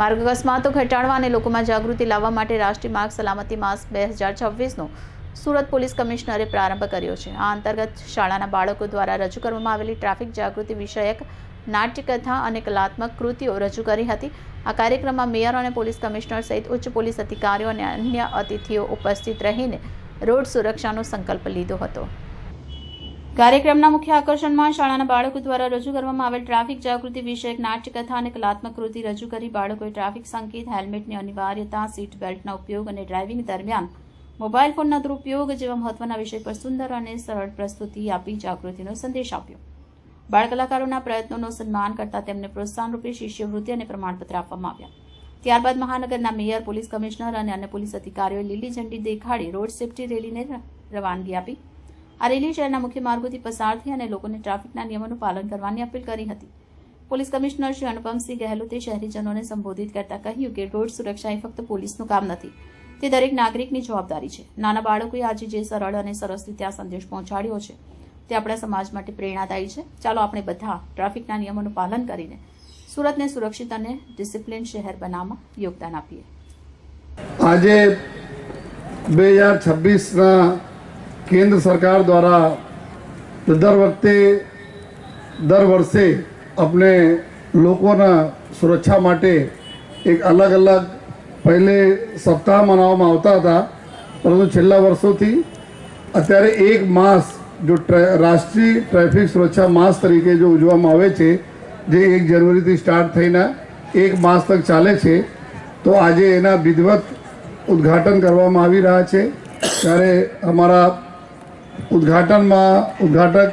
માર્ગ અકસ્માતો ઘટાડવા અને લોકોમાં જાગૃતિ લાવવા માટે રાષ્ટ્રીય માર્ગ સલામતી માસ બે હજાર છવ્વીસનો સુરત પોલીસ કમિશનરે પ્રારંભ કર્યો છે. આ અંતર્ગત શાળાના બાળકો દ્વારા રજૂ કરવામાં આવેલી ટ્રાફિક જાગૃતિ વિષયક નાટ્યકથા અને કલાત્મક કૃતિઓ રજૂ કરી હતી. આ કાર્યક્રમમાં મેયર અને પોલીસ કમિશનર સહિત ઉચ્ચ પોલીસ અધિકારીઓ અને અન્ય અતિથિઓ ઉપસ્થિત રહીને રોડ સુરક્ષાનો સંકલ્પ લીધો હતો. કાર્યક્રમના મુખ્ય આકર્ષણમાં શાળાના બાળકો દ્વારા રજૂ કરવામાં આવેલ ટ્રાફિક જાગૃતિ વિષયક નાટ્યકથા અને કલાત્મક કૃતિ રજૂ કરી બાળકોએ ટ્રાફિક સંકેત, હેલ્મેટની અનિવાર્યતા, સીટ બેલ્ટના ઉપયોગ અને ડ્રાઇવિંગ દરમિયાન મોબાઈલ ફોનના દુરુપયોગ જેવા મહત્વના વિષય પર સુંદર અને સરળ પ્રસ્તુતિ આપી જાગૃતિનો સંદેશ આપ્યો. બાળ કલાકારોના પ્રયત્નોનો સન્માન કરતા તેમને પ્રોત્સાહન રૂપે શિષ્યવૃત્તિ અને પ્રમાણપત્ર આપવામાં આવ્યા. ત્યારબાદ મહાનગરના મેયર, પોલીસ કમિશનર અને અન્ય પોલીસ અધિકારીઓએ લીલી ઝંડી દેખાડી રોડ સેફટી રેલીને રવાનગી આપી. આ રેલી શહેરના મુખ્ય માર્ગોથી પસાર થઈ અને લોકોને ટ્રાફિકના નિયમોનું પાલન કરવાની અપીલ કરી હતી. પોલીસ કમિશનર શ્રી અનુપમસિંહ ગહેલોતે શહેરીજનોને સંબોધિત કરતા કહ્યું કે રોડ સુરક્ષા એ ફક્ત પોલીસનું કામ નથી. તે દરેક નાગરિકની જવાબદારી છે. નાના બાળકોએ આજે જે સરળ અને સરસ રીતે આ સંદેશ પહોંચાડ્યો છે, તે આપણા સમાજ માટે પ્રેરણાદાયી છે. ચાલો આપણે બધા ટ્રાફિકના નિયમોનું પાલન કરીને સુરતને સુરક્ષિત અને ડિસિપ્લિન શહેર બનાવવામાં યોગદાન આપીએ. આજે બે હજાર છવ્વીસના કેન્દ્ર સરકાર દ્વારા દર વખતે દર વર્ષે આપણે લોકોના સુરક્ષા માટે એક અલગ અલગ પહેલે સપ્તાહ મનાવવામાં આવતા હતા પરંતુ છેલ્લા વર્ષોથી અત્યારે એક માસ જો ટ્રે- રાષ્ટ્રીય ટ્રાફિક સુરક્ષા માસ તરીકે જો ઉજવવામાં આવે છે જે એક જનવરીથી સ્ટાર્ટ થઈને એક માસ તક ચાલે છે તો આજે એના વિધિવત ઉદ્ઘાટન કરવામાં આવી રહ્યા છે ત્યારે અમારા ઉદ્ઘાટનમાં ઉદ્ઘાટક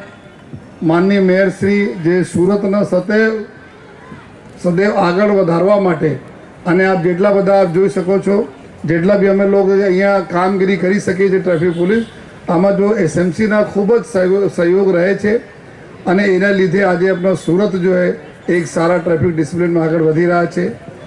માનનીય મેયર શ્રી જે સુરતના સતૈવ સદૈવ આગળ વધારવા માટે અને આપ જેટલા બધા આપ જોઈ શકો છો, જેટલા બી અમે લોકો અહીંયા કામગીરી કરી શકીએ છીએ ટ્રાફિક પોલીસ, આમાં જો એસએમસીના ખૂબ જ સહયોગ સહયોગ રહે છે અને એના લીધે આજે આપણા સુરત જો હે, એક સારા ટ્રાફિક ડિસિપ્લિનમાં આગળ વધી રહ્યા છે.